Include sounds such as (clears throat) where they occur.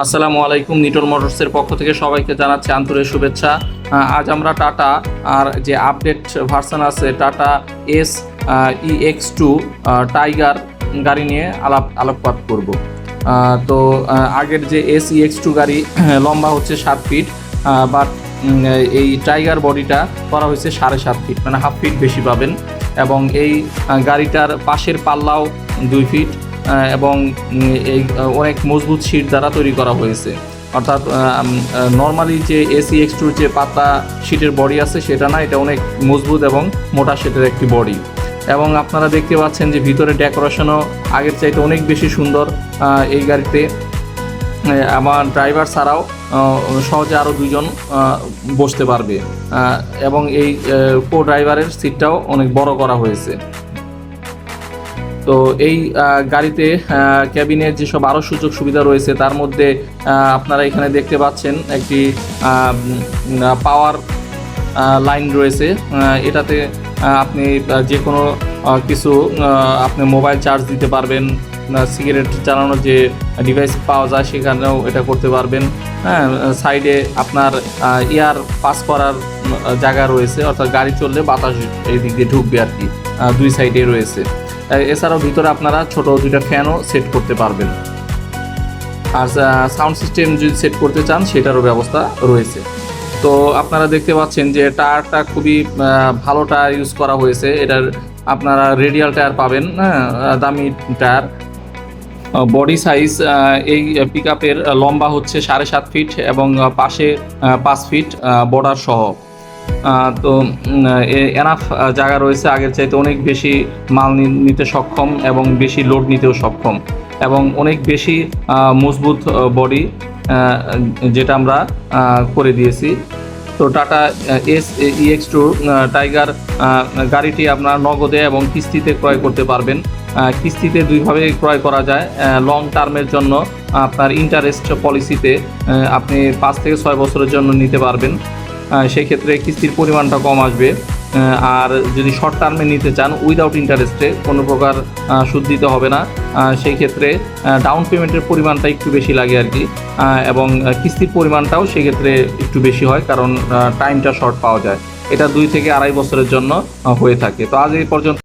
আসসালামু আলাইকুম, নিটল মোটরসের পক্ষ থেকে সবাইকে জানাচ্ছি আন্তরিক শুভেচ্ছা। আজ আমরা টাটা আর যে আপডেট ভার্সন আছে, Tata ace E X two Tiger গাড়ি নিয়ে আলাপ, আলোকপাত করব। তো আগের যে এস ই এক্স টু গাড়ি, (clears throat) লম্বা হচ্ছে সাত ফিট বাট এই টাইগার বডিটা করা হয়েছে সাড়ে সাত ফিট মানে হাফ ফিট বেশি পাবেন। এবং এই গাড়িটার পাশের পাল্লাও দুই ফিট এবং এই অনেক মজবুত সিট দ্বারা তৈরি করা হয়েছে। অর্থাৎ নর্মালি যে এসি এক্স টুর যে পাতা সিটের বডি আছে, সেটা না, এটা অনেক মজবুত এবং মোটা সিটের একটি বডি এবং আপনারা দেখতে পাচ্ছেন যে ভিতরে ডেকোরেশনও আগের চাইতে অনেক বেশি সুন্দর এই গাড়িতে। আমার ড্রাইভার ছাড়াও সহজে আরও দুজন বসতে পারবে। এবং এই কো ড্রাইভারের সিটটাও অনেক বড় করা হয়েছে। তো এই গাড়িতে ক্যাবিনের যেসব আরও সুযোগ সুবিধা রয়েছে, তার মধ্যে আপনারা এখানে দেখতে পাচ্ছেন একটি পাওয়ার লাইন রয়েছে। এটাতে আপনি যে কোনো কিছু আপনি মোবাইল চার্জ দিতে পারবেন। সিগারেট চালানোর যে ডিভাইস পাওয়া যায়, সেখানেও এটা করতে পারবেন। হ্যাঁ সাইডে আপনার এয়ার পাস করার জায়গা রয়েছে। অর্থাৎ গাড়ি চললে বাতাস এই দিক দিয়ে ঢুকবে আর কি। দুই সাইডে রয়েছে। এছাড়াও ভিতরে আপনারা ছোট দুইটা ফ্যানও সেট করতে পারবেন। আর সাউন্ড সিস্টেম যদি সেট করতে চান, সেটারও ব্যবস্থা রয়েছে। তো আপনারা দেখতে পাচ্ছেন যে টায়ারটা খুবই ভালো টায়ার ইউজ করা হয়েছে। এটার আপনারা রেডিয়াল টায়ার পাবেন হ্যাঁ দামি টায়ার। বডি সাইজ এই পিক লম্বা হচ্ছে সাড়ে সাত ফিট এবং পাশে পাঁচ ফিট বর্ডার সহ। তো এনাফ জায়গা রয়েছে। আগের চাইতে অনেক বেশি মাল নিতে সক্ষম এবং বেশি লোড নিতেও সক্ষম। এবং অনেক বেশি মজবুত বডি যেটা আমরা করে দিয়েছি। তো Tata ace E X two Tiger গাড়িটি আপনার নগদে এবং কিস্তিতে ক্রয় করতে পারবেন। কিস্তিতে দুইভাবে ক্রয় করা যায়। লং টার্মের জন্য আপনার ইন্টারেস্ট পলিসিতে আপনি পাঁচ থেকে ছয় বছরের জন্য নিতে পারবেন। আহ, সেই ক্ষেত্রে কিস্তির পরিমাণটা কম আসবে। আর যদি শর্ট টার্মে নিতে চান উইদাউট ইন্টারেস্টে কোনো প্রকার সুদ দিতে হবে না। সেই ক্ষেত্রে ডাউন পেমেন্টের পরিমাণটা একটু বেশি লাগে আর কি। এবং কিস্তির পরিমাণটাও সেক্ষেত্রে একটু বেশি হয় কারণ টাইমটা শর্ট পাওয়া যায়। এটা দুই থেকে আড়াই বছরের জন্য হয়ে থাকে। তো আজ এই পর্যন্ত